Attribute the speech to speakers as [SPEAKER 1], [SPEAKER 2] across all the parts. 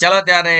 [SPEAKER 1] ચલો ત્યારે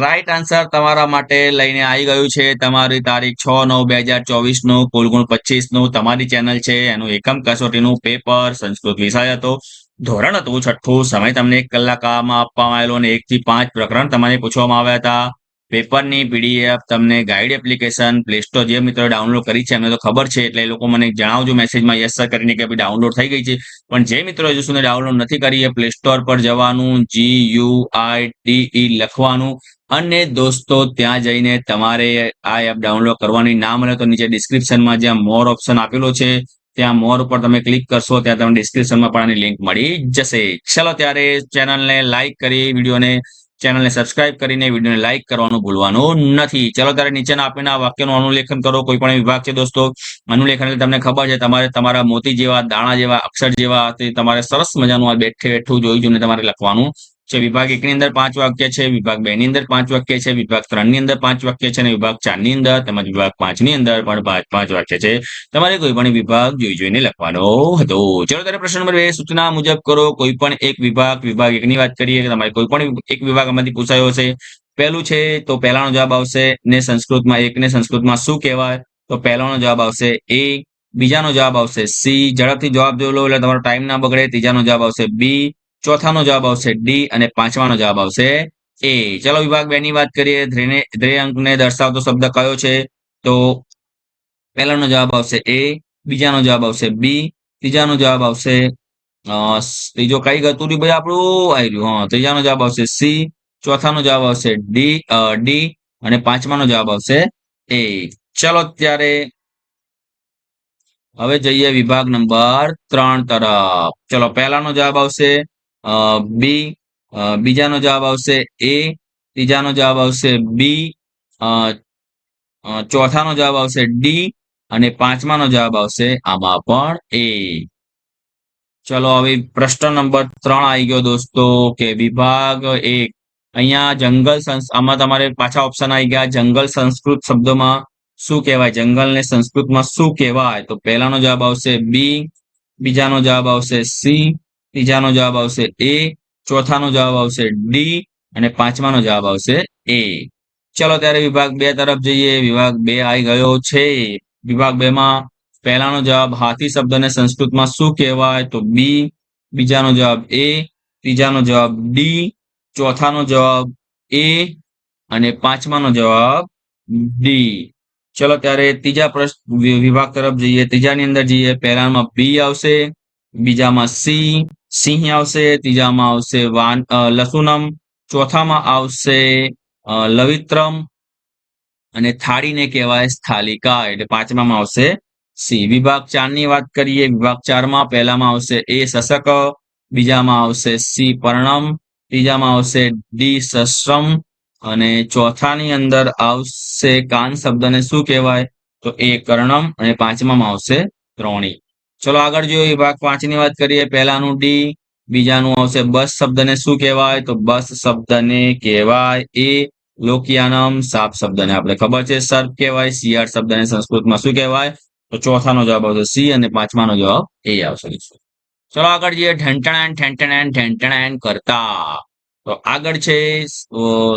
[SPEAKER 1] right answer તમારા માટે લઈને આવી ગયું છે. તમારી તારીખ છ નવ બે હજાર ચોવીસનું કુલગુણ પચીસનું તમારી ચેનલ છે. એનું એકમ કસોટીનું પેપર સંસ્કૃત વિષય હતો. ધોરણ હતું છઠ્ઠું. સમય તમને એક કલાકમાં આપવામાં આવેલો અને એક થી પાંચ પ્રકરણ તમારે પૂછવામાં આવ્યા હતા. પેપરની પીડીએફ, તમને ગાઈડ એપ્લિકેશન પ્લે સ્ટોર જે મિત્રો ડાઉનલોડ કરી છે, એમને તો ખબર છે, એટલે એ લોકો મને જણાવજો મેસેજમાં યસ સર કરીને કે ડાઉનલોડ થઈ ગઈ છે. પણ જે મિત્રો હજુ સુધી ડાઉનલોડ નથી કરી, એ પ્લે પર જવાનું જી યુ આઈ ટીઈ લખવાનું. અને દોસ્તો, ત્યાં જઈને તમારે આ એપ ડાઉનલોડ કરવાની ના મળે તો નીચે ડિસ્ક્રિપ્શનમાં જ્યાં મોર ઓપ્શન આપેલો છે, ત્યાં મોર ઉપર તમે ક્લિક કરશો, ત્યાં તમને ડિસ્ક્રિપ્શનમાં પણ આની લિંક મળી જશે. ચલો ત્યારે ચેનલને લાઈક કરી વિડીયોને ચેનલને સબસ્ક્રાઇબ કરીને વિડીયોને લાઇક કરવાનું ભૂલવાનું નથી. ચલો ત્યારે નીચેના આપેલા વાક્યનું અનુલેખન કરો. કોઈ પણ વિભાગ છે દોસ્તો, અનુલેખન એટલે તમને ખબર છે, તમારે તમારા મોતી જેવા, દાણા જેવા, અક્ષર જેવા તમારે સરસ મજાનું આ બેઠે બેઠું જોઈ જોઈને તમારે લખવાનું. છે વિભાગ એકની અંદર પાંચ વાક્ય છે, વિભાગ બે ની અંદર પાંચ વાક્ય છે, વિભાગ ત્રણની અંદર પાંચ વાક્ય છે અને વિભાગ ચારની અંદર તેમજ વિભાગ પાંચની અંદર પણ પાંચ પાંચ વાક્ય છે. તમારે કોઈ પણ વિભાગ જોઈ જોઈને લખવાનો હતો. ચલો ત્યારે પ્રશ્ન નંબર બે, સૂચના મુજબ કરો કોઈ પણ એક વિભાગ વિભાગ એકની વાત કરીએ તમારે કોઈ પણ એક વિભાગમાંથી પૂછાયો હશે. પહેલું છે, તો પહેલાનો જવાબ આવશે ને સંસ્કૃતમાં એકને સંસ્કૃતમાં શું કહેવાય? તો પહેલાનો જવાબ આવશે એ, બીજાનો જવાબ આવશે સી. ઝડપથી જવાબ જોઈ લો, એટલે તમારો ટાઈમ ના બગડે. ત્રીજાનો જવાબ આવશે બી. ચોથાનો જવાબ આવશે ડી અને પાંચમાનો જવાબ આવશે એ ચલો વિભાગ બે ની વાત કરીએ. ધ્રેય અંકને દર્શાવતો શબ્દ કયો છે? તો પહેલાનો જવાબ આવશે એ બીજાનો જવાબ આવશે બી ત્રીજાનો જવાબ આવશે ત્રીજો કઈ ગતું રહ્યું ભાઈ આપણું? આવી રહ્યું, હા. ત્રીજાનો જવાબ આવશે સી ચોથાનો જવાબ આવશે ડી ડી અને પાંચમાનો જવાબ આવશે એ ચલો ત્યારે હવે જઈએ વિભાગ નંબર ત્રણ તરફ. ચલો પહેલાનો જવાબ આવશે બી બીજાનો જવાબ આવશે એ ત્રીજાનો જવાબ આવશે બી ચોથાનો જવાબ આવશે ડી અને પાંચમાનો જવાબ આવશે આમાં પણ એ ચલો, હવે પ્રશ્ન નંબર ત્રણ આવી ગયો દોસ્તો, કે વિભાગ એક. અહીંયા જંગલ આમાં તમારે પાછા ઓપ્શન આવી ગયા, જંગલ સંસ્કૃત શબ્દોમાં શું કહેવાય? જંગલને સંસ્કૃતમાં શું કહેવાય? તો પહેલાનો જવાબ આવશે બી બીજાનો જવાબ આવશે સી ત્રીજાનો જવાબ આવશે એ, ચોથાનો જવાબ આવશે ડી અને પાંચમાનો જવાબ આવશે એ. ચલો ત્યારે વિભાગ બે તરફ જઈએ. વિભાગ બે આવી ગયો છે. વિભાગ બે માં પહેલાનો જવાબ હાથી શબ્દને સંસ્કૃતમાં શું કહેવાય? તો બી. બીજાનો જવાબ એ. ત્રીજાનો જવાબ ડી. ચોથાનો જવાબ એ. અને પાંચમાનો જવાબ ડી. ચલો ત્યારે ત્રીજા પ્રશ્ન વિભાગ તરફ જઈએ. ત્રીજાની અંદર જઈએ. પહેલામાં બી આવશે. બીજામાં સી. સિંહ આવશે, ત્રીજામાં આવશે વાન લસુનમ, ચોથામાં આવશે લવિત્રમ અને થાળીને કહેવાય સ્થાલિકા, એટલે પાંચમામાં આવશે સી વિભાગ ચારની વાત કરીએ, વિભાગ ચારમાં પહેલામાં આવશે એ શશક, બીજામાં આવશે સી પર્ણમ, ત્રીજામાં આવશે ડી સશ્રમ અને ચોથાની અંદર આવશે કાન શબ્દને શું કહેવાય? તો એ કર્ણમ અને પાંચમામાં આવશે ત્રણી ચલો આગળ જોઈએ ભાગ પાંચની વાત કરીએ. પહેલાનું ડી બીજાનું આવશે બસ શબ્દને શું કહેવાય? તો બસ શબ્દને કહેવાય એ લોકિયાનમ સાપ શબ્દને. આપણે ખબર છે સર્પ કહેવાય, શિયાળ શબ્દને સંસ્કૃતમાં શું કહેવાય? તો ચોથાનો જવાબ આવશે સી અને પાંચમાનો જવાબ એ આવશે. ચલો આગળ જઈએ ઠેંટણાન ઠેંટણાન ઠેંટણાન કરતા. તો આગળ છે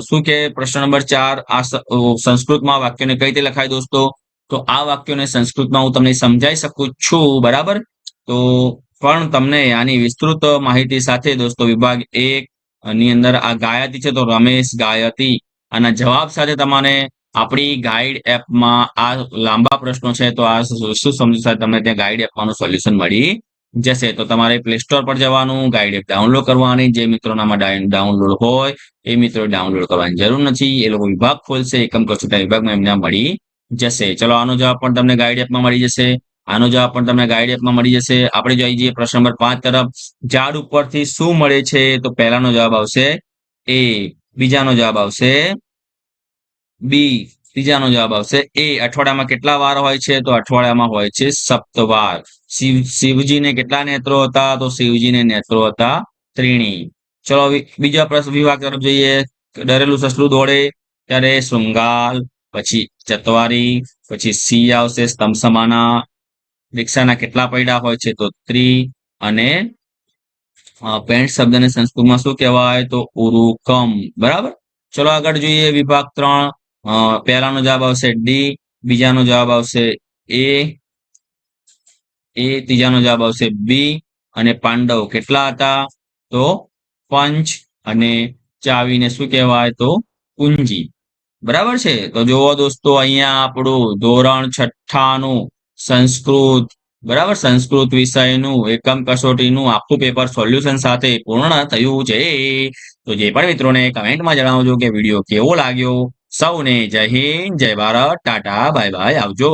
[SPEAKER 1] શું કે? પ્રશ્ન નંબર ચાર, આ સંસ્કૃતમાં વાક્યને કઈ રીતે લખાય દોસ્તો? તો આ વાક્યોને સંસ્કૃતમાં હું તમને સમજાઈ શકું છું, બરાબર? તો પણ તમને આની વિસ્તૃત માહિતી સાથે દોસ્તો વિભાગ એક ની અંદર આ ગાયતી છે તો રમેશ ગાયતી. આના જવાબ સાથે તમને આપણી ગાઈડ એપમાં આ લાંબા પ્રશ્નો છે તો આ શું સમજી સાથે તમને ત્યાં ગાઈડ એપમાંનું સોલ્યુશન મળી જશે. તો તમારે પ્લે સ્ટોર પર જવાનું, ગાઈડ એપ ડાઉનલોડ કરવાની. જે મિત્રોનામાં ડાઉનલોડ હોય, એ મિત્રો ડાઉનલોડ કરવાની જરૂર નથી. એ લોકો વિભાગ ખોલશે, એકમ કસોટા વિભાગમાં એમને મળી જશે. ચલો, આનો જવાબ પણ તમને ગાઈડ એપમાં મળી જશે. આનો જવાબ પણ તમને ગાઈડ એપમાં મળી જશે. આપણે જોઈ જઈએ પ્રશ્ન નંબર પાંચ તરફ. ઝાડ ઉપરથી શું મળે છે? તો પહેલાનો જવાબ આવશે એ બીજાનો જવાબ આવશે બી ત્રીજાનો જવાબ આવશે એ અઠવાડિયામાં કેટલા વાર હોય છે? તો અઠવાડિયામાં હોય છે સપ્તવાર. શિવ, શિવજીને કેટલા નેત્રો હતા? તો શિવજીને નેત્રો હતા ત્રીણી. ચલો બીજા પ્રશ્ન વિભાગ તરફ જોઈએ. ડરેલું સસલું દોડે. ત્યારે શૃંગાલ પછી ચતવારી પછી સી આવશે, સ્તંભ સમાના રિક્ષાના કેટલા પૈડા હોય છે તો ત્રી અને પેન્ટ શબ્દને સંસ્કૃતમાં શું કહેવાય તો ઉરુકમ. બરાબર? ચલો આગળ જોઈએ વિભાગ ત્રણ. પહેલાનો જવાબ આવશે ડી, બીજાનો જવાબ આવશે એ એ, ત્રીજાનો જવાબ આવશે બી અને પાંડવ. કેટલા હતા? તો પંચ અને ચાવીને શું કહેવાય તો કુંજી. બરાબર છે? તો જુઓ દોસ્તો, અહીંયા આપણું ધોરણ છઠ્ઠાનું સંસ્કૃત, બરાબર? સંસ્કૃત વિષયનું, એકમ કસોટીનું, આખું પેપર સોલ્યુશન સાથે પૂર્ણ થયું છે. તો જે પણ મિત્રોને કમેન્ટમાં જણાવજો કે વીડિયો કેવો લાગ્યો. સૌને જય હિન્દ, જય ભારત, ટાટા, બાય બાય, આવજો.